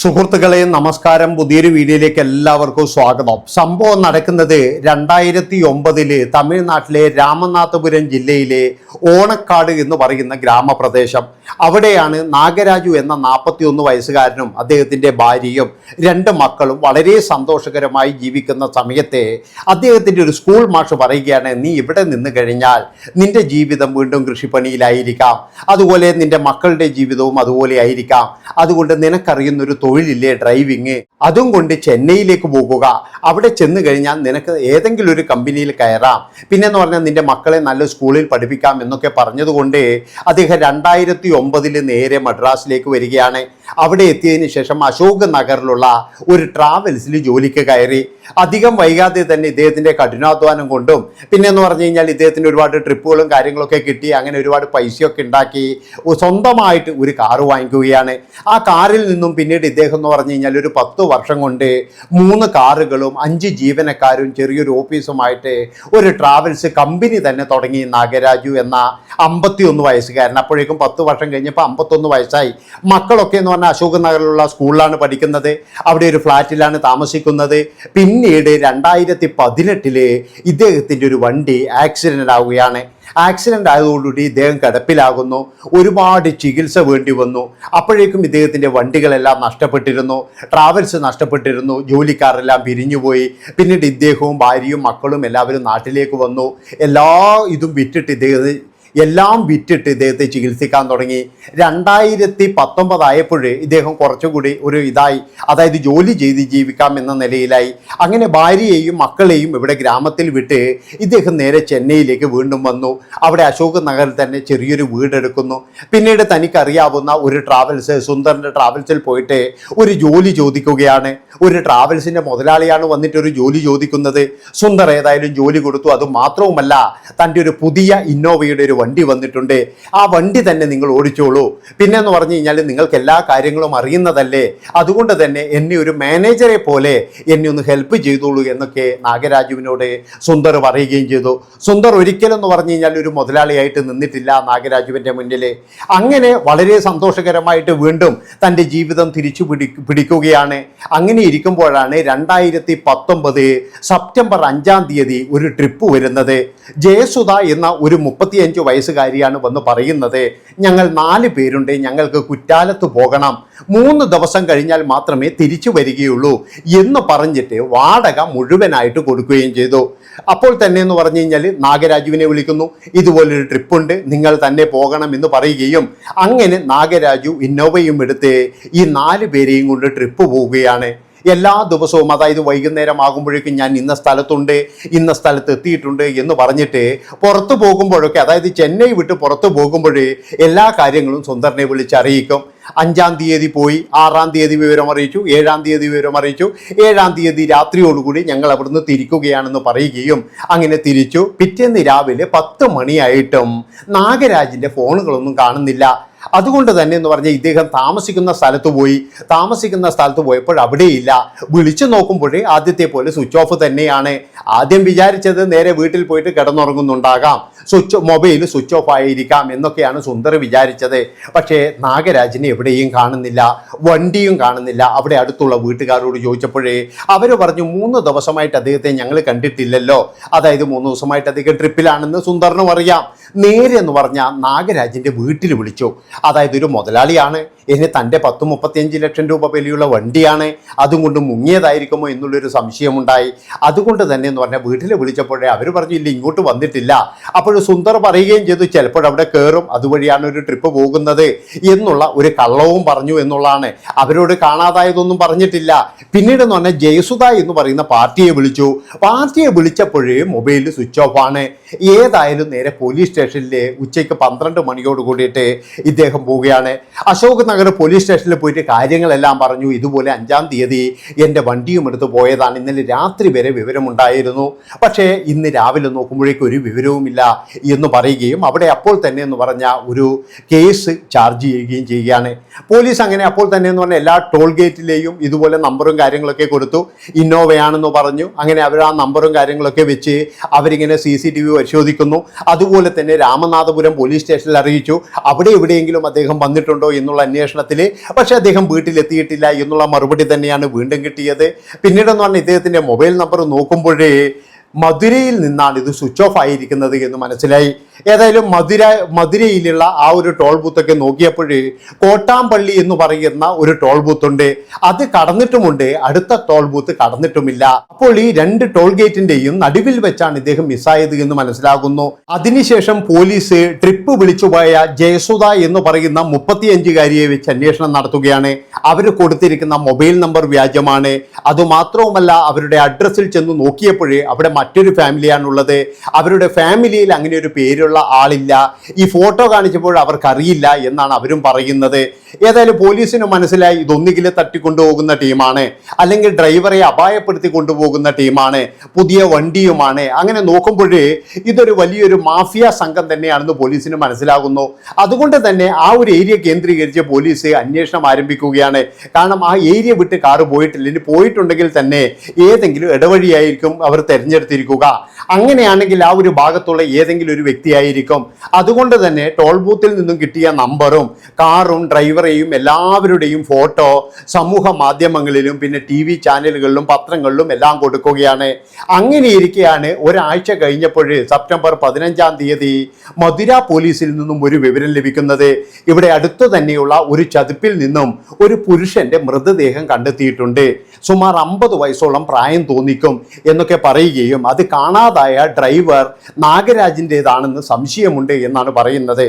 സുഹൃത്തുക്കളെ നമസ്കാരം. പുതിയൊരു വീഡിയോയിലേക്ക് എല്ലാവർക്കും സ്വാഗതം. സംഭവം നടക്കുന്നത് രണ്ടായിരത്തി ഒമ്പതിൽ തമിഴ്നാട്ടിലെ രാമനാഥപുരം ജില്ലയിലെ ഓണക്കാട് എന്ന് പറയുന്ന ഗ്രാമപ്രദേശം. അവിടെയാണ് നാഗരാജു എന്ന നാൽപ്പത്തി ഒന്ന് വയസ്സുകാരനും അദ്ദേഹത്തിന്റെ ഭാര്യയും രണ്ട് മക്കളും വളരെ സന്തോഷകരമായി ജീവിക്കുന്ന സമയത്തെ അദ്ദേഹത്തിന്റെ ഒരു സ്കൂൾ മാഷ് പറയുകയാണ് നീ ഇവിടെ നിന്ന് കഴിഞ്ഞാൽ നിന്റെ ജീവിതം വീണ്ടും കൃഷിപ്പണിയിലായിരിക്കാം. അതുപോലെ നിന്റെ മക്കളുടെ ജീവിതവും അതുപോലെ ആയിരിക്കാം. അതുകൊണ്ട് നിനക്കറിയുന്ന ഒരു തൊഴിലില്ലേ ഡ്രൈവിങ് അതും കൊണ്ട് ചെന്നൈയിലേക്ക് പോകുക അവിടെ ചെന്ന് കഴിഞ്ഞാൽ നിനക്ക് ഏതെങ്കിലും ഒരു കമ്പനിയിൽ കയറാം. പിന്നെ എന്ന് പറഞ്ഞാൽ നിന്റെ മക്കളെ നല്ല സ്കൂളിൽ പഠിപ്പിക്കാം എന്നൊക്കെ പറഞ്ഞതുകൊണ്ട് അദ്ദേഹം രണ്ടായിരത്തി ഒമ്പതിൽ നേരെ മദ്രാസിലേക്ക് വരികയാണ്. അവിടെ എത്തിയതിന് ശേഷം അശോക് നഗറിലുള്ള ഒരു ട്രാവൽസിൽ ജോലിക്ക് കയറി. അധികം വൈകാതെ തന്നെ ഇദ്ദേഹത്തിന്റെ കഠിനാധ്വാനം കൊണ്ടും പിന്നെ എന്ന് പറഞ്ഞു കഴിഞ്ഞാൽ ഇദ്ദേഹത്തിന് ഒരുപാട് ട്രിപ്പുകളും കാര്യങ്ങളൊക്കെ കിട്ടി. അങ്ങനെ ഒരുപാട് പൈസയൊക്കെ ഉണ്ടാക്കി. സ്വന്തമായിട്ട് ഒരു കാറ് വാങ്ങിക്കുകയാണ്. ആ കാറിൽ നിന്നും പിന്നീട് ഇദ്ദേഹം എന്ന് പറഞ്ഞു കഴിഞ്ഞാൽ ഒരു പത്ത് വർഷം കൊണ്ട് മൂന്ന് കാറുകളും അഞ്ച് ജീവനക്കാരും ചെറിയൊരു ഓഫീസുമായിട്ട് ഒരു ട്രാവൽസ് കമ്പനി തന്നെ തുടങ്ങി നാഗരാജു എന്ന അമ്പത്തി ഒന്ന് വയസ്സുകാരൻ. അപ്പോഴേക്കും പത്ത് വർഷം കഴിഞ്ഞപ്പോൾ അമ്പത്തൊന്ന് വയസ്സായി. മക്കളൊക്കെ എന്ന് പറഞ്ഞാൽ അശോക് നഗറിലുള്ള സ്കൂളിലാണ് പഠിക്കുന്നത്. അവിടെ ഒരു ഫ്ലാറ്റിലാണ് താമസിക്കുന്നത്. പിന്നീട് രണ്ടായിരത്തി പതിനെട്ടിൽ ഇദ്ദേഹത്തിന്റെ ഒരു വണ്ടി ആക്സിഡന്റ് ആവുകയാണ്. ആക്സിഡന്റ് ആയതോടുകൂടി ഇദ്ദേഹം കിടപ്പിലാകുന്നു. ഒരുപാട് ചികിത്സ വേണ്ടി വന്നു. അപ്പോഴേക്കും ഇദ്ദേഹത്തിന്റെ വണ്ടികളെല്ലാം നഷ്ടപ്പെട്ടിരുന്നു. ട്രാവൽസ് നഷ്ടപ്പെട്ടിരുന്നു. ജോലിക്കാരെല്ലാം പിരിഞ്ഞുപോയി. പിന്നീട് ഇദ്ദേഹവും ഭാര്യയും മക്കളും എല്ലാവരും നാട്ടിലേക്ക് വന്നു. എല്ലാ ഇതും വിറ്റിട്ട് ഇദ്ദേഹം എല്ലാം വിറ്റിട്ട് ഇദ്ദേഹത്തെ ചികിത്സിക്കാൻ തുടങ്ങി. രണ്ടായിരത്തി പത്തൊമ്പതായപ്പോഴേ ഇദ്ദേഹം കുറച്ചുകൂടി ഒരു ഇതായി. അതായത് ജോലി ചെയ്ത് ജീവിക്കാം എന്ന നിലയിലായി. അങ്ങനെ ഭാര്യയെയും മക്കളെയും ഇവിടെ ഗ്രാമത്തിൽ വിട്ട് ഇദ്ദേഹം നേരെ ചെന്നൈയിലേക്ക് വീണ്ടും വന്നു. അവിടെ അശോക് നഗറിൽ തന്നെ ചെറിയൊരു വീടെടുക്കുന്നു. പിന്നീട് തനിക്കറിയാവുന്ന ഒരു ട്രാവൽസ് സുന്ദറിന്റെ ട്രാവൽസിൽ പോയിട്ട് ഒരു ജോലി ചോദിക്കുകയാണ്. ഒരു ട്രാവൽസിന്റെ മുതലാളിയാണ് വന്നിട്ട് ഒരു ജോലി ചോദിക്കുന്നത്. സുന്ദർ ഏതായാലും ജോലി കൊടുത്തു. അത് മാത്രവുമല്ല തന്റെ ഒരു പുതിയ ഇന്നോവയുടെ ഒരു വണ്ടി വന്നിട്ടുണ്ട് ആ വണ്ടി തന്നെ നിങ്ങൾ ഓടിച്ചോളൂ. പിന്നെ എന്ന് പറഞ്ഞു കഴിഞ്ഞാൽ നിങ്ങൾക്ക് എല്ലാ കാര്യങ്ങളും അറിയുന്നതല്ലേ? അതുകൊണ്ട് തന്നെ എന്നെ ഒരു മാനേജറെ പോലെ എന്നെ ഒന്ന് ഹെൽപ്പ് ചെയ്തോളൂ എന്നൊക്കെ നാഗരാജുവിനോട് സുന്ദർ പറയുകയും ചെയ്തു. സുന്ദർ ഒരിക്കലും എന്ന് പറഞ്ഞു കഴിഞ്ഞാൽ ഒരു മുതലാളിയായിട്ട് നിന്നിട്ടില്ല നാഗരാജുവിന്റെ മുന്നിൽ. അങ്ങനെ വളരെ സന്തോഷകരമായിട്ട് വീണ്ടും തന്റെ ജീവിതം തിരിച്ചു പിടി പിടിക്കുകയാണ്. അങ്ങനെ ഇരിക്കുമ്പോഴാണ് രണ്ടായിരത്തി പത്തൊമ്പത് സെപ്റ്റംബർ അഞ്ചാം തീയതി ഒരു ട്രിപ്പ് വരുന്നത്. ജയസുധ എന്ന ഒരു മുപ്പത്തിയഞ്ച് വയസ്സുകാരിയാണ് വന്ന് പറയുന്നത്. ഞങ്ങൾ നാല് പേരുണ്ട് ഞങ്ങൾക്ക് കുറ്റാലത്ത് പോകണം. മൂന്ന് ദിവസം കഴിഞ്ഞാൽ മാത്രമേ തിരിച്ചു വരികയുള്ളൂ എന്ന് പറഞ്ഞിട്ട് വാടക മുഴുവനായിട്ട് കൊടുക്കുകയും ചെയ്തു. അപ്പോൾ തന്നെ എന്ന് പറഞ്ഞു കഴിഞ്ഞാൽ നാഗരാജുവിനെ വിളിക്കുന്നു. ഇതുപോലൊരു ട്രിപ്പുണ്ട് നിങ്ങൾ തന്നെ പോകണം എന്ന് പറയുകയും അങ്ങനെ നാഗരാജു ഇന്നോവയും എടുത്ത് ഈ നാല് പേരെയും കൊണ്ട് ട്രിപ്പ് പോവുകയാണ്. എല്ലാ ദിവസവും അതായത് വൈകുന്നേരം ആകുമ്പോഴേക്കും ഞാൻ ഇന്ന സ്ഥലത്തുണ്ട് ഇന്ന സ്ഥലത്ത് എത്തിയിട്ടുണ്ട് എന്ന് പറഞ്ഞിട്ട് പുറത്തു പോകുമ്പോഴൊക്കെ അതായത് ചെന്നൈ വിട്ട് പുറത്തു പോകുമ്പോഴേ എല്ലാ കാര്യങ്ങളും സുന്ദറിനെ വിളിച്ചറിയിക്കും അഞ്ചാം തീയതി പോയി ആറാം തീയതി വിവരം അറിയിച്ചു ഏഴാം തീയതി വിവരം അറിയിച്ചു. ഏഴാം തീയതി രാത്രിയോടുകൂടി ഞങ്ങൾ അവിടുന്ന് തിരിക്കുകയാണെന്ന് പറയുകയും അങ്ങനെ തിരിച്ചു. പിറ്റേന്ന് രാവിലെ പത്ത് മണിയായിട്ടും നാഗരാജിന്റെ ഫോണുകളൊന്നും കാണുന്നില്ല. അതുകൊണ്ട് തന്നെ എന്ന് പറഞ്ഞാൽ ഇദ്ദേഹം താമസിക്കുന്ന സ്ഥലത്ത് പോയി. താമസിക്കുന്ന സ്ഥലത്ത് പോയപ്പോൾ അവിടെയില്ല. വിളിച്ചു നോക്കുമ്പോഴേ ആദ്യത്തെ പോലെ സ്വിച്ച് ഓഫ് തന്നെയാണ്. ആദ്യം വിചാരിച്ചത് നേരെ വീട്ടിൽ പോയിട്ട് കിടന്നുറങ്ങുന്നുണ്ടാകാം. സ്വിച്ച് മൊബൈൽ സ്വിച്ച് ഓഫ് ആയിരിക്കാം എന്നൊക്കെയാണ് സുന്ദർ വിചാരിച്ചത്. പക്ഷേ നാഗരാജിനെ എവിടെയും കാണുന്നില്ല. വണ്ടിയും കാണുന്നില്ല. അവിടെ അടുത്തുള്ള വീട്ടുകാരോട് ചോദിച്ചപ്പോഴേ അവർ പറഞ്ഞു മൂന്ന് ദിവസമായിട്ട് അദ്ദേഹത്തെ ഞങ്ങൾ കണ്ടിട്ടില്ലല്ലോ. അതായത് മൂന്ന് ദിവസമായിട്ട് അദ്ദേഹം ട്രിപ്പിലാണെന്ന് സുന്ദറിനും അറിയാം. നേരെ എന്ന് പറഞ്ഞാൽ നാഗരാജിന്റെ വീട്ടിൽ വിളിച്ചു. അതായത് ഒരു മുതലാളിയാണ്. ഇനി തന്റെ പത്ത് മുപ്പത്തിയഞ്ച് ലക്ഷം രൂപ വിലയുള്ള വണ്ടിയാണ്. അതും കൊണ്ട് മുങ്ങിയതായിരിക്കുമോ എന്നുള്ളൊരു സംശയമുണ്ടായി. അതുകൊണ്ട് തന്നെ എന്ന് പറഞ്ഞാൽ വീട്ടിൽ വിളിച്ചപ്പോഴേ അവർ പറഞ്ഞു ഇല്ല ഇങ്ങോട്ട് വന്നിട്ടില്ല. അപ്പോൾ സുന്ദർ പറയുകയും ചെയ്തു ചിലപ്പോൾ അവിടെ കയറും. അതുവഴിയാണ് ഒരു ട്രിപ്പ് പോകുന്നത്. എന്നുള്ള ഒരു കള്ളവും പറഞ്ഞു എന്നുള്ളതാണ്. അവരോട് കാണാതായതൊന്നും പറഞ്ഞിട്ടില്ല. പിന്നീട് എന്ന് പറഞ്ഞാൽ ജയസുധ എന്ന് പറയുന്ന പാർട്ടിയെ വിളിച്ചു. പാർട്ടിയെ വിളിച്ചപ്പോഴേ മൊബൈൽ സ്വിച്ച് ഓഫ് ആണ്. ഏതായാലും നേരെ പോലീസ് സ്റ്റേഷനിലെ ഉച്ചയ്ക്ക് പന്ത്രണ്ട് മണിയോട് കൂടിയിട്ട് ഇദ്ദേഹം പോവുകയാണ്. അശോക് നഗർ പോലീസ് സ്റ്റേഷനിൽ പോയിട്ട് കാര്യങ്ങളെല്ലാം പറഞ്ഞു. ഇതുപോലെ അഞ്ചാം തീയതി എന്റെ വണ്ടിയും എടുത്ത് പോയതാണ്. ഇന്നലെ രാത്രി വരെ വിവരമുണ്ടായിരുന്നു. പക്ഷേ ഇന്ന് രാവിലെ നോക്കുമ്പോഴേക്കും ഒരു വിവരവുമില്ല എന്ന് പറയുകയും അവിടെ അപ്പോൾ തന്നെ എന്ന് പറഞ്ഞ ഒരു കേസ് ചാർജ് ചെയ്യുകയും ചെയ്യുകയാണ്. പോലീസ് അങ്ങനെ അപ്പോൾ തന്നെ എന്ന് പറഞ്ഞാൽ എല്ലാ ടോൾ ഗേറ്റിലെയും ഇതുപോലെ നമ്പറും കാര്യങ്ങളൊക്കെ കൊടുത്തു. ഇന്നോവയാണെന്ന് പറഞ്ഞു. അങ്ങനെ അവർ ആ നമ്പറും കാര്യങ്ങളൊക്കെ വെച്ച് അവരിങ്ങനെ സി സി ടി വി പരിശോധിക്കുന്നു. അതുപോലെ തന്നെ രാമനാഥപുരം പോലീസ് സ്റ്റേഷനിൽ അറിയിച്ചു. അവിടെ എവിടെയെങ്കിലും അദ്ദേഹം വന്നിട്ടുണ്ടോ എന്നുള്ള അന്വേഷണത്തിൽ പക്ഷേ അദ്ദേഹം വീട്ടിലെത്തിയിട്ടില്ല എന്നുള്ള മറുപടി തന്നെയാണ് വീണ്ടും കിട്ടിയത്. പിന്നീടെന്ന് പറഞ്ഞാൽ ഇദ്ദേഹത്തിന്റെ മൊബൈൽ നമ്പർ നോക്കുമ്പോഴേ മധുരയിൽ നിന്നാണ് ഇത് സ്വിച്ച് ഓഫ് ആയിരിക്കുന്നത് എന്ന് മനസ്സിലായി. ഏതായാലും മധുര മധുരയിലുള്ള ആ ഒരു ടോൾ ബൂത്തൊക്കെ നോക്കിയപ്പോൾ കോട്ടാമ്പള്ളി എന്ന് പറയുന്ന ഒരു ടോൾ ബൂത്ത് ഉണ്ട്. അത് കടന്നിട്ടുമുണ്ട്. അടുത്ത ടോൾ ബൂത്ത് കടന്നിട്ടുമില്ല. അപ്പോൾ ഈ രണ്ട് ടോൾ ഗേറ്റിന്റെയും നടുവിൽ വെച്ചാണ് ഇദ്ദേഹം മിസ്സായത് എന്ന് മനസ്സിലാകുന്നു. അതിനുശേഷം പോലീസ് ട്രിപ്പ് വിളിച്ചുപോയ ജയസുധ എന്ന് പറയുന്ന മുപ്പത്തിയഞ്ചുകാരിയെ വെച്ച് അന്വേഷണം നടത്തുകയാണ്. അവർ കൊടുത്തിരിക്കുന്ന മൊബൈൽ നമ്പർ വ്യാജമാണ്. അതുമാത്രവുമല്ല അവരുടെ അഡ്രസ്സിൽ ചെന്ന് നോക്കിയപ്പോഴേ അവിടെ മറ്റൊരു ഫാമിലിയാണുള്ളത്. അവരുടെ ഫാമിലിയിൽ അങ്ങനെ ഒരു പേരുള്ള ആളില്ല. ഈ ഫോട്ടോ കാണിച്ചപ്പോൾ അവർക്കറിയില്ല എന്നാണ് അവരും പറയുന്നത്. ഏതായാലും പോലീസിന് മനസ്സിലായി ഇതൊന്നുകിൽ തട്ടിക്കൊണ്ടുപോകുന്ന ടീമാണ് അല്ലെങ്കിൽ ഡ്രൈവറെ അപായപ്പെടുത്തി കൊണ്ടുപോകുന്ന ടീമാണ് പുതിയ വണ്ടിയുമാണ്. അങ്ങനെ നോക്കുമ്പോൾ ഇതൊരു വലിയൊരു മാഫിയ സംഘം തന്നെയാണെന്ന് പോലീസിന് മനസ്സിലാകുന്നു. അതുകൊണ്ട് തന്നെ ആ ഒരു ഏരിയ കേന്ദ്രീകരിച്ച് പോലീസ് അന്വേഷണം ആരംഭിക്കുകയാണ്. കാരണം ആ ഏരിയ വിട്ട് കാറ് പോയിട്ടില്ല. ഇനി പോയിട്ടുണ്ടെങ്കിൽ തന്നെ ഏതെങ്കിലും ഇടവഴിയായിരിക്കും അവർ തിരഞ്ഞെടുത്തിരിക്കുക അങ്ങനെയാണെങ്കിൽ ആ ഒരു ഭാഗത്തുള്ള ഏതെങ്കിലും ഒരു വ്യക്തിയായിരിക്കും. അതുകൊണ്ട് തന്നെ ടോൾ ബൂത്തിൽ നിന്നും കിട്ടിയ നമ്പറും കാറും ഡ്രൈവറെയും എല്ലാവരുടെയും ഫോട്ടോ സമൂഹ മാധ്യമങ്ങളിലും പിന്നെ ടി വി ചാനലുകളിലും പത്രങ്ങളിലും എല്ലാം കൊടുക്കുകയാണ്. അങ്ങനെ ഇരിക്കെയാണ് ഒരാഴ്ച കഴിഞ്ഞപ്പോൾ സെപ്റ്റംബർ പതിനഞ്ചാം തീയതി മധുര പോലീസിൽ നിന്നും ഒരു വിവരം ലഭിക്കുന്നത്. ഇവിടെ അടുത്തു തന്നെയുള്ള ഒരു ചതുപ്പിൽ നിന്നും ഒരു പുരുഷന്റെ മൃതദേഹം കണ്ടെത്തിയിട്ടുണ്ട്. സുമാർ അമ്പത് വയസ്സോളം പ്രായം തോന്നിക്കും എന്നൊക്കെ പറയുകയും അത് കാണാതായ ഡ്രൈവർ നാഗരാജിന്റെതാണെന്ന് സംശയമുണ്ട് എന്നാണ് പറയുന്നത്.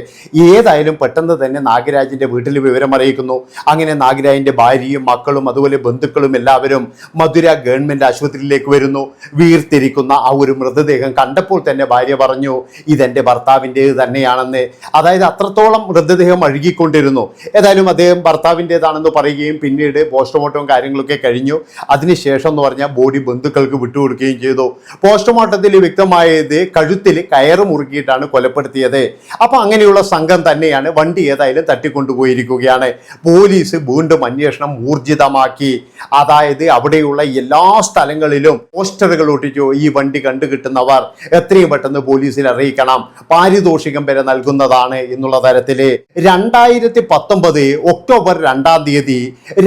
ഏതായാലും പെട്ടെന്ന് തന്നെ നാഗരാജിന്റെ വീട്ടിൽ വിവരം അറിയിക്കുന്നു. അങ്ങനെ നാഗരാജിന്റെ ഭാര്യയും മക്കളും അതുപോലെ ബന്ധുക്കളും എല്ലാവരും മധുര ഗവൺമെന്റ് ആശുപത്രിയിലേക്ക് വരുന്നു. വീർത്തിരിക്കുന്ന ആ ഒരു മൃതദേഹം കണ്ടപ്പോൾ തന്നെ ഭാര്യ പറഞ്ഞു ഇതെന്റെ ഭർത്താവിന്റേത് തന്നെയാണെന്ന്. അതായത് അത്രത്തോളം മൃതദേഹം അഴുകിക്കൊണ്ടിരുന്നു. ഏതായാലും അദ്ദേഹം ഭർത്താവിന്റെതാണെന്ന് പറയുകയും പിന്നീട് പോസ്റ്റ്മോർട്ടവും കാര്യങ്ങളൊക്കെ കഴിഞ്ഞു. അതിനുശേഷം എന്ന് പറഞ്ഞാൽ ബോഡി ബന്ധുക്കൾക്ക് വിട്ടുകൊടുക്കുകയും ചെയ്തു. പോസ്റ്റ്മോർട്ടത്തിൽ വ്യക്തമായത് കഴുത്തിൽ കയറ് മുറുക്കിയിട്ടാണ് കൊലപ്പെടുത്തിയത്. അപ്പൊ അങ്ങനെയുള്ള സംഘം തന്നെയാണ് വണ്ടി ഏതായാലും തട്ടിക്കൊണ്ടുപോയിരിക്കുകയാണ്. പോലീസ് വീണ്ടും അന്വേഷണം ഊർജിതമാക്കി. അതായത് അവിടെയുള്ള എല്ലാ സ്ഥലങ്ങളിലും പോസ്റ്ററുകൾ ഒട്ടിച്ചു ഈ വണ്ടി കണ്ടു കിട്ടുന്നവർ എത്രയും പെട്ടെന്ന് പോലീസിൽ അറിയിക്കണം. പാരിതോഷികം വരെ നൽകുന്നതാണ് എന്നുള്ള തരത്തിൽ. രണ്ടായിരത്തി പത്തൊമ്പത് ഒക്ടോബർ രണ്ടാം തീയതി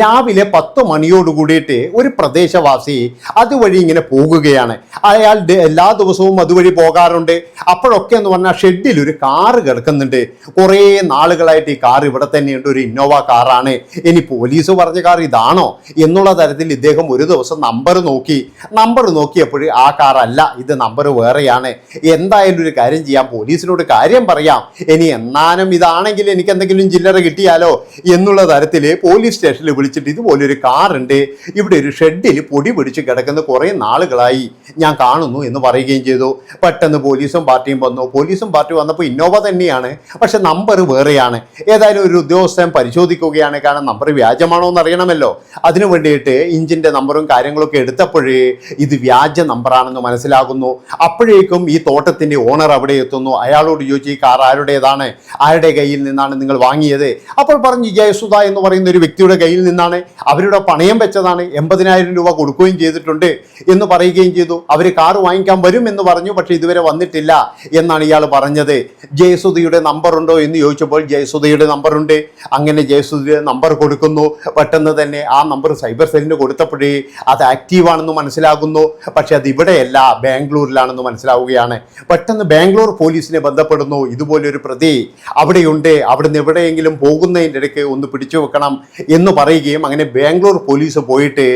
രാവിലെ പത്ത് മണിയോട് കൂടിയിട്ട് ഒരു പ്രദേശവാസി അതുവഴി ഇങ്ങനെ പോകുകയാണ്. അയാൾ എല്ലാ ദിവസവും അതുവഴി പോകാറുണ്ട്. അപ്പോഴൊക്കെ എന്ന് പറഞ്ഞാൽ ഷെഡിൽ ഒരു കാറ് കിടക്കുന്നുണ്ട്. കുറേ നാളുകളായിട്ട് ഈ കാർ ഇവിടെ തന്നെയുണ്ട്. ഒരു ഇന്നോവ കാറാണ്. ഇനി പോലീസ് പറഞ്ഞ കാർ ഇതാണോ? എന്നുള്ള തരത്തിൽ ഇദ്ദേഹം ഒരു ദിവസം നമ്പർ നോക്കി. നമ്പർ നോക്കിയപ്പോൾ ആ കാറല്ല ഇത് നമ്പർ വേറെയാണ്. എന്തായാലും ഒരു കാര്യം ചെയ്യാം. പോലീസിനോട് കാര്യം പറയാം. ഇനി എന്നാനും ഇതാണെങ്കിൽ എനിക്ക് എന്തെങ്കിലും ചില്ലറ കിട്ടിയാലോ? എന്നുള്ള തരത്തിൽ പോലീസ് സ്റ്റേഷനിൽ വിളിച്ചിട്ട് ഇതുപോലൊരു കാറുണ്ട്. ഇവിടെ ഒരു ഷെഡിൽ പൊടി പിടിച്ച് കിടക്കുന്ന കുറേ നാളുകളായി. ഞാൻ കാണുന്നു എന്ന് പറയുകയും ചെയ്തു. പെട്ടെന്ന് പോലീസും പാർട്ടിയും വന്നു. പോലീസും പാർട്ടി വന്നപ്പോൾ ഇന്നോവ തന്നെയാണ് പക്ഷെ നമ്പർ വേറെയാണ്. ഏതായാലും ഒരു ഉദ്യോഗസ്ഥൻ പരിശോധിക്കുകയാണ്. കാരണം നമ്പർ വ്യാജമാണോ എന്ന് അറിയണമല്ലോ. അതിനു വേണ്ടിയിട്ട് ഇഞ്ചിന്റെ നമ്പറും കാര്യങ്ങളൊക്കെ എടുത്തപ്പോഴേ ഇത് വ്യാജ നമ്പറാണെന്ന് മനസ്സിലാകുന്നു. അപ്പോഴേക്കും ഈ തോട്ടത്തിന്റെ ഓണർ അവിടെ എത്തുന്നു. അയാളോട് ചോദിച്ചു ഈ കാർ ആരുടേതാണ്? ആരുടെ കയ്യിൽ നിന്നാണ് നിങ്ങൾ വാങ്ങിയത്? അപ്പോൾ പറഞ്ഞു ജയസുധ എന്ന് പറയുന്ന ഒരു വ്യക്തിയുടെ കയ്യിൽ നിന്നാണ്. അവരുടെ പണയം വെച്ചതാണ്. എൺപതിനായിരം രൂപ കൊടുക്കുകയും ചെയ്തിട്ടുണ്ട് എന്ന് പറയുകയും ചെയ്തു. അവർ കാർ വാങ്ങിക്കാൻ വരും എന്ന് പറഞ്ഞു പക്ഷെ ഇതുവരെ വന്നിട്ടില്ല എന്നാണ് ഇയാൾ പറഞ്ഞത്. ജയസുധയുടെ നമ്പർ ഉണ്ടോ എന്ന് ചോദിച്ചപ്പോൾ ജയസുധയുടെ നമ്പറുണ്ട് അങ്ങനെ ജയസുധയുടെ നമ്പർ കൊടുക്കുന്നു. പെട്ടെന്ന് തന്നെ ആ നമ്പർ സൈബർ സെല്ലിന് കൊടുത്തപ്പോഴേ അത് ആക്റ്റീവാണെന്ന് മനസ്സിലാകുന്നു. പക്ഷെ അത് ഇവിടെയല്ല ബാംഗ്ലൂരിലാണെന്ന് മനസ്സിലാവുകയാണ്. പെട്ടെന്ന് ബാംഗ്ലൂർ പോലീസിനെ ബന്ധപ്പെടുന്നു. ഇതുപോലൊരു പ്രതി അവിടെയുണ്ട്. അവിടുന്ന് എവിടെയെങ്കിലും പോകുന്നതിന്റെ ഇടയ്ക്ക് ഒന്ന് പിടിച്ചു വെക്കണം എന്ന് പറയുകയും അങ്ങനെ ബാംഗ്ലൂർ പോലീസ് പോയിട്ട്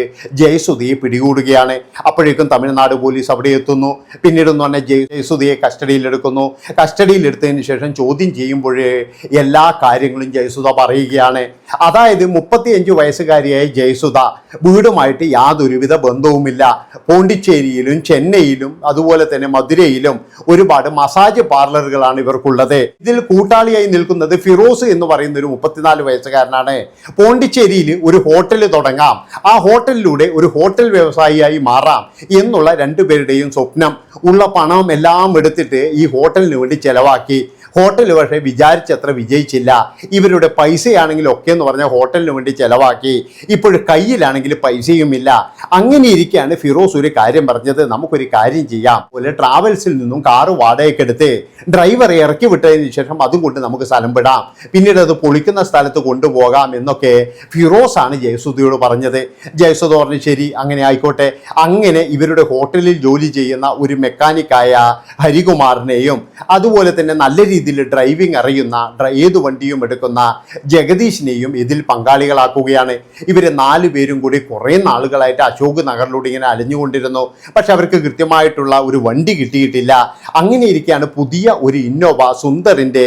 ജയസുധയെ പിടികൂടുകയാണ്. അപ്പോഴേക്കും തമിഴ്നാട് പോലീസ് അവിടെ എത്തുന്നു. പിന്നീട് എന്ന് പറഞ്ഞാൽ ജയ- ജയസുധയെ കസ്റ്റഡിയിലെടുക്കുന്നു. കസ്റ്റഡിയിലെടുത്തതിന് ശേഷം ചോദ്യം ചെയ്യുമ്പോഴേ എല്ലാ കാര്യങ്ങളും ജയസുധ പറയുകയാണ്. അതായത് മുപ്പത്തിയഞ്ച് വയസ്സുകാരിയായ ജയസുധ വീടുമായിട്ട് യാതൊരുവിധ ബന്ധവുമില്ല. പോണ്ടിച്ചേരിയിലും ചെന്നൈയിലും അതുപോലെ തന്നെ മധുരയിലും ഒരുപാട് മസാജ് പാർലറുകളാണ് ഇവർക്കുള്ളത്. ഇതിൽ കൂട്ടാളിയായി നിൽക്കുന്നത് ഫിറോസ് എന്ന് പറയുന്ന ഒരു മുപ്പത്തിനാല് വയസ്സുകാരനാണ്. പോണ്ടിച്ചേരിയിൽ ഒരു ഹോട്ടൽ തുടങ്ങാം. ആ ഹോട്ടലിലൂടെ ഒരു ഹോട്ടൽ വ്യവസായിയായി മാറാം എന്നുള്ള രണ്ടുപേരുടെയും സ്വപ്നം ഉള്ള പണം എല്ലാം എടുത്തിട്ട് ഈ ഹോട്ടലിന് വേണ്ടി ചെലവാക്കി. ഹോട്ടൽ പക്ഷേ വിചാരിച്ചത്ര വിജയിച്ചില്ല. ഇവരുടെ പൈസയാണെങ്കിൽ ഒക്കെ എന്ന് പറഞ്ഞാൽ ഹോട്ടലിന് വേണ്ടി ചിലവാക്കി. ഇപ്പോഴും കയ്യിലാണെങ്കിൽ പൈസയുമില്ല. അങ്ങനെ ഇരിക്കുകയാണ് ഫിറോസ് ഒരു കാര്യം പറഞ്ഞത്. നമുക്കൊരു കാര്യം ചെയ്യാം. പോലെ ട്രാവൽസിൽ നിന്നും കാറ് വാടകയ്ക്കെടുത്ത് ഡ്രൈവറെ ഇറക്കി വിട്ടതിന് ശേഷം അതും കൊണ്ട് നമുക്ക് സ്ഥലം വിടാം. പിന്നീട് അത് പൊളിക്കുന്ന സ്ഥലത്ത് കൊണ്ടുപോകാം എന്നൊക്കെ ഫിറോസ് ആണ് ജയസുധയോട് പറഞ്ഞത്. ജയസുധ പറഞ്ഞു ശരി അങ്ങനെ ആയിക്കോട്ടെ. അങ്ങനെ ഇവരുടെ ഹോട്ടലിൽ ജോലി ചെയ്യുന്ന ഒരു മെക്കാനിക്കായ ഹരികുമാറിനെയും അതുപോലെ തന്നെ നല്ല രീതിയിൽ ഡ്രൈവിംഗ് അറിയുന്ന ഏത് വണ്ടിയും എടുക്കുന്ന ജഗദീഷിനെയും ഇതിൽ പങ്കാളികളാക്കുകയാണ്. ഇവർ നാല് പേരും കൂടി കുറേ നാളുകളായിട്ട് അശോക് നഗറിലൂടെ ഇങ്ങനെ അലഞ്ഞുകൊണ്ടിരുന്നു. പക്ഷെ അവർക്ക് കൃത്യമായിട്ടുള്ള ഒരു വണ്ടി കിട്ടിയിട്ടില്ല. അങ്ങനെ ഇരിക്കുകയാണ് പുതിയ ഒരു ഇന്നോവ സുന്ദറിന്റെ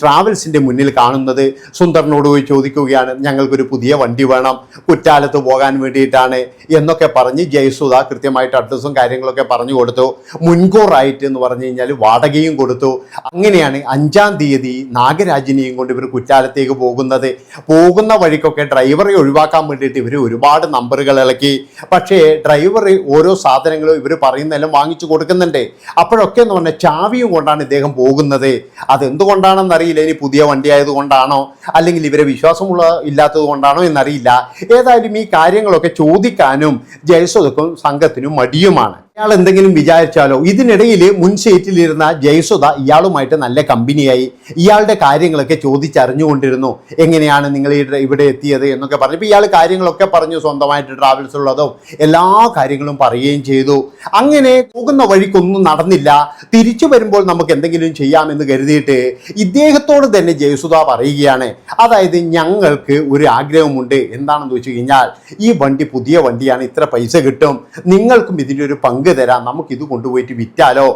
ട്രാവൽസിന്റെ മുന്നിൽ കാണുന്നത്. സുന്ദറിനോട് പോയി ചോദിക്കുകയാണ് ഞങ്ങൾക്കൊരു പുതിയ വണ്ടി വേണം. കുറ്റാലത്ത് പോകാൻ വേണ്ടിയിട്ടാണ്. എന്നൊക്കെ പറഞ്ഞ് ജയസുധ കൃത്യമായിട്ട് അഡ്രസ്സും കാര്യങ്ങളൊക്കെ പറഞ്ഞു കൊടുത്തു. മുൻകൂറായിട്ട് എന്ന് പറഞ്ഞു കഴിഞ്ഞാൽ വാടകയും കൊടുത്തു. അങ്ങനെയാണ് അഞ്ചാം തീയതി നാഗരാജിനെയും കൊണ്ട് ഇവർ കുറ്റാലത്തേക്ക് പോകുന്നത്? പോകുന്ന വഴിക്കൊക്കെ ഡ്രൈവറെ ഒഴിവാക്കാൻ വേണ്ടിയിട്ട് ഇവർ ഒരുപാട് നമ്പറുകൾ ഇളക്കി. പക്ഷേ ഡ്രൈവർ ഓരോ സാധനങ്ങളും ഇവർ പറയുന്നതെല്ലാം വാങ്ങിച്ചു കൊടുക്കുന്നുണ്ട്. അപ്പോഴൊക്കെ എന്ന് പറഞ്ഞാൽ ചാവിയും കൊണ്ടാണ് ഇദ്ദേഹം പോകുന്നത്. അതെന്തുകൊണ്ടാണെന്ന് അറിയില്ല. ഇനി പുതിയ വണ്ടി ആയതുകൊണ്ടാണോ അല്ലെങ്കിൽ ഇവരെ വിശ്വാസമുള്ള ഇല്ലാത്തത് കൊണ്ടാണോ എന്നറിയില്ല. ഏതായാലും ഈ കാര്യങ്ങളൊക്കെ ചോദിക്കാനും ജയസ്വതക്കും സംഘത്തിനും മടിയുമാണ്. ഇയാൾ എന്തെങ്കിലും വിചാരിച്ചാലോ? ഇതിനിടയിൽ മുൻ സീറ്റിലിരുന്ന ജയസുധ ഇയാളുമായിട്ട് നല്ല കമ്പനിയായി. ഇയാളുടെ കാര്യങ്ങളൊക്കെ ചോദിച്ചറിഞ്ഞുകൊണ്ടിരുന്നു. എങ്ങനെയാണ് നിങ്ങൾ ഇവിടെ എത്തിയത് എന്നൊക്കെ പറഞ്ഞു. ഇപ്പം ഇയാൾ കാര്യങ്ങളൊക്കെ പറഞ്ഞു സ്വന്തമായിട്ട് ട്രാവൽസ് ഉള്ളതും എല്ലാ കാര്യങ്ങളും പറയുകയും ചെയ്തു. അങ്ങനെ പോകുന്ന വഴിക്കൊന്നും നടന്നില്ല. തിരിച്ചു വരുമ്പോൾ നമുക്ക് എന്തെങ്കിലും ചെയ്യാമെന്ന് കരുതിയിട്ട് ഇദ്ദേഹത്തോട് തന്നെ ജയസുധ പറയുകയാണ്. അതായത് ഞങ്ങൾക്ക് ഒരു ആഗ്രഹമുണ്ട്. എന്താണെന്ന് വെച്ച് കഴിഞ്ഞാൽ ഈ വണ്ടി പുതിയ വണ്ടിയാണ്. ഇത്ര പൈസ കിട്ടും. നിങ്ങൾക്കും ഇതിന്റെ ഒരു പങ്ക് തരാം നമുക്ക് ഇത് കൊണ്ടുപോയിട്ട് വിറ്റാലോ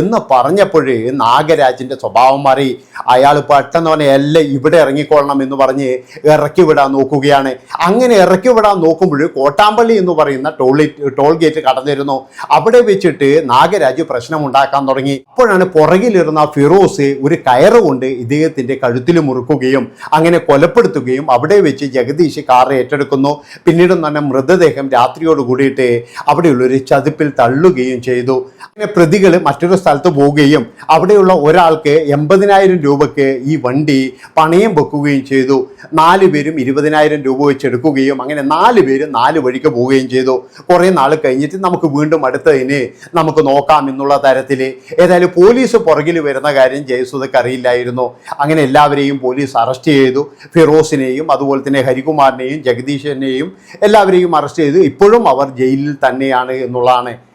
എന്ന് പറഞ്ഞപ്പോഴേ നാഗരാജിന്റെ സ്വഭാവം മാറി. അയാൾ പെട്ടെന്ന് പറഞ്ഞ എല്ലാം ഇവിടെ ഇറങ്ങിക്കൊള്ളണം എന്ന് പറഞ്ഞ് ഇറക്കി വിടാൻ നോക്കുകയാണ്. അങ്ങനെ ഇറക്കി വിടാൻ നോക്കുമ്പോൾ കോട്ടാമ്പള്ളി എന്ന് പറയുന്ന ടോൾ ടോൾ ഗേറ്റ് കടന്നിരുന്നു. അവിടെ വെച്ചിട്ട് നാഗരാജ് പ്രശ്നമുണ്ടാക്കാൻ തുടങ്ങി. അപ്പോഴാണ് പുറകിലിരുന്ന ഫിറോസ് ഒരു കയറ് കൊണ്ട് ഇദ്ദേഹത്തിന്റെ കഴുത്തിൽ മുറുക്കുകയും അങ്ങനെ കൊലപ്പെടുത്തുകയും അവിടെ വെച്ച് ജഗദീഷ് കാർ ഏറ്റെടുക്കുന്നു. പിന്നീട് തന്നെ മൃതദേഹം രാത്രിയോട് കൂടിയിട്ട് അവിടെയുള്ള ഒരു ചതുപ്പിൽ തള്ളുകയും ചെയ്തു. അങ്ങനെ പ്രതികൾ മറ്റൊരു സ്ഥലത്ത് പോവുകയും അവിടെയുള്ള ഒരാൾക്ക് എൺപതിനായിരം രൂപയ്ക്ക് ഈ വണ്ടി പണയം വെക്കുകയും ചെയ്തു. നാല് പേരും ഇരുപതിനായിരം രൂപ വെച്ചെടുക്കുകയും അങ്ങനെ നാല് പേരും നാല് വഴിക്ക് പോവുകയും ചെയ്തു. കുറേ നാൾ കഴിഞ്ഞിട്ട് നമുക്ക് വീണ്ടും അടുത്തതിന് നമുക്ക് നോക്കാം എന്നുള്ള തരത്തിൽ ഏതായാലും പോലീസ് പുറകിൽ വരുന്ന കാര്യം ജയസുധക്ക് അറിയില്ലായിരുന്നു. അങ്ങനെ എല്ലാവരെയും പോലീസ് അറസ്റ്റ് ചെയ്തു. ഫിറോസിനെയും അതുപോലെ തന്നെ ഹരികുമാറിനെയും ജഗദീശനെയും എല്ലാവരെയും അറസ്റ്റ് ചെയ്തു. ഇപ്പോഴും അവർ ജയിലിൽ തന്നെയാണ് എന്നുള്ളതാണ്